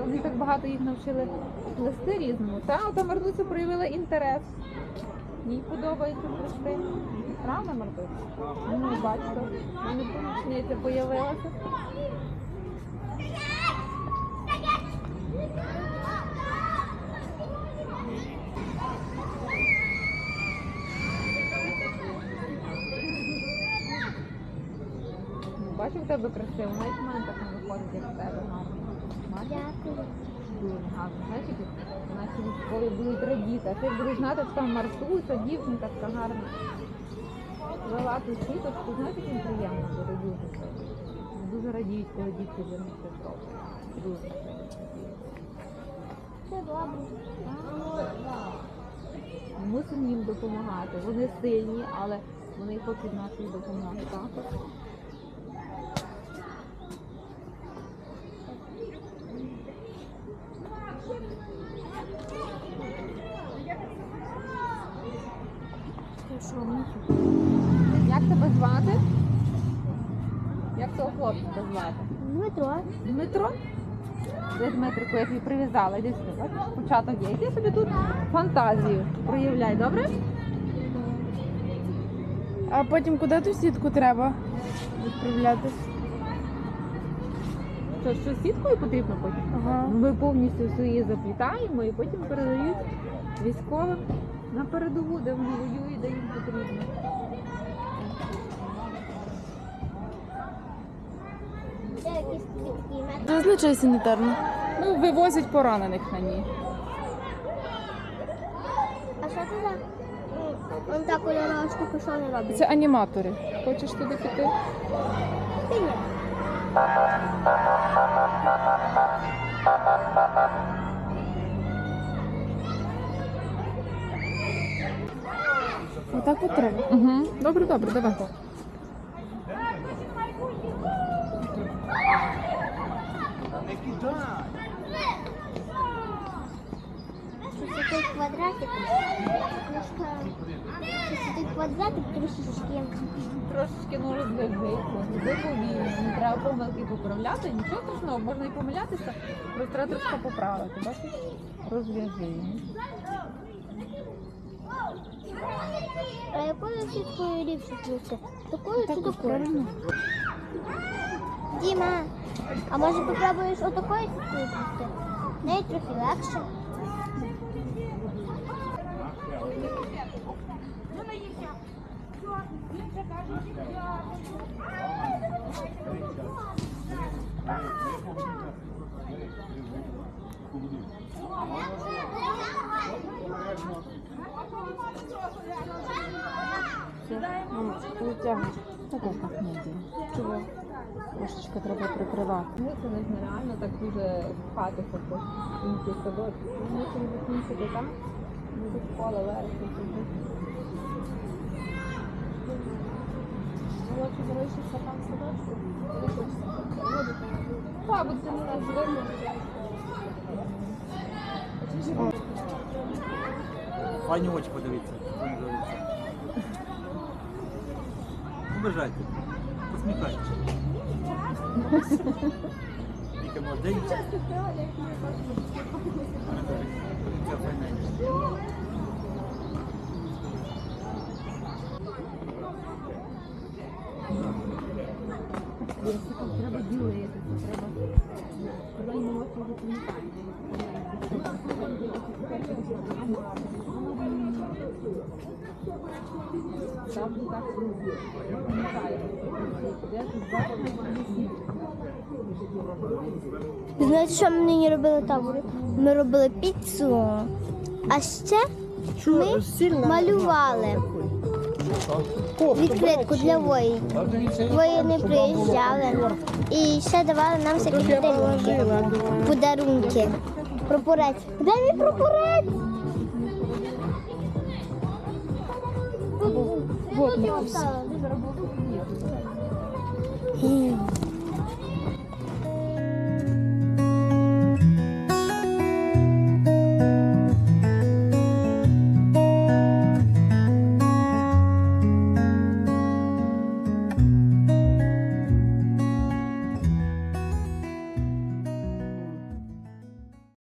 вони так багато їх навчили плести різному. Та ота Мартуся проявила інтерес. Їй подобається плести. Правда, Мартуся? Ну, бачите, в мене помічниця появилася. Бачу, в тебе красиво, навіть в мене так не виходить, як в тебе гарно. Дякую. Дуже гарно. Які наші військові будуть радіти. Ти будеш знати, що там Мартуся, дівчинка така гарна. Вела ту сіточку, знаєш, як приємно буде дуже. Дуже радіють, коли дітки них щось роблять. Дуже. Це добре. Мусимо їм допомагати. Вони сильні, але вони хочуть нашої допомоги. Так? Як тебе звати? Як того хлопчика звати? Дмитро. Дмитро? Де Дмитрику, я тобі прив'язала, йди сюди. Бачиш, початок є. Йди собі тут фантазію проявляй, добре? А потім куди ту сітку треба відправляти? Що, що сіткою потрібно потім? Ага. Ми повністю її заплітаємо і потім передають військовим на передову, де вони воюють, де їм потрібно. Це санітарно. Ну, вивозять поранених на ній. А що це за? Вон та кольорова штука, що вони роблять? Це аніматори. Хочеш туди піти? Ти ні. Отак от треба. Угу. Добре, добре, давай. Такий квадратик. Квадратик трішечки. Трошечки ну ви не треба помилки поправляти, нічого страшного, можна і помилятися, просто треба трошки поправити, бачиш? Розв'яжи. А якою сіткою ліпше плюси? Такою чи такою? Діма, а може попробуєш отакою сіткою плюсти? Неї трохи легше. Витягуй. Так так не йде. Чого? Трошечки треба прикривати. Ну, це не нереально так дуже пхатися по кінці садочку. Ми мусимо закінчити там, ми до школи вересня. Молодший залишився там садочку. Не. Так, це не наш вибір. Файні очі подивіться. Побажайте. Посміхайтеся. Тільки. Вірсиком треба ділити, треба. Коли не можна. Там не так? Знаєте, що ми нині робили табори? Ми робили піцу. А ще ми малювали відкритку для воїнів. Воїни приїжджали і ще давали нам всякі подарунки. Прапорець. Де мій прапорець? Oops.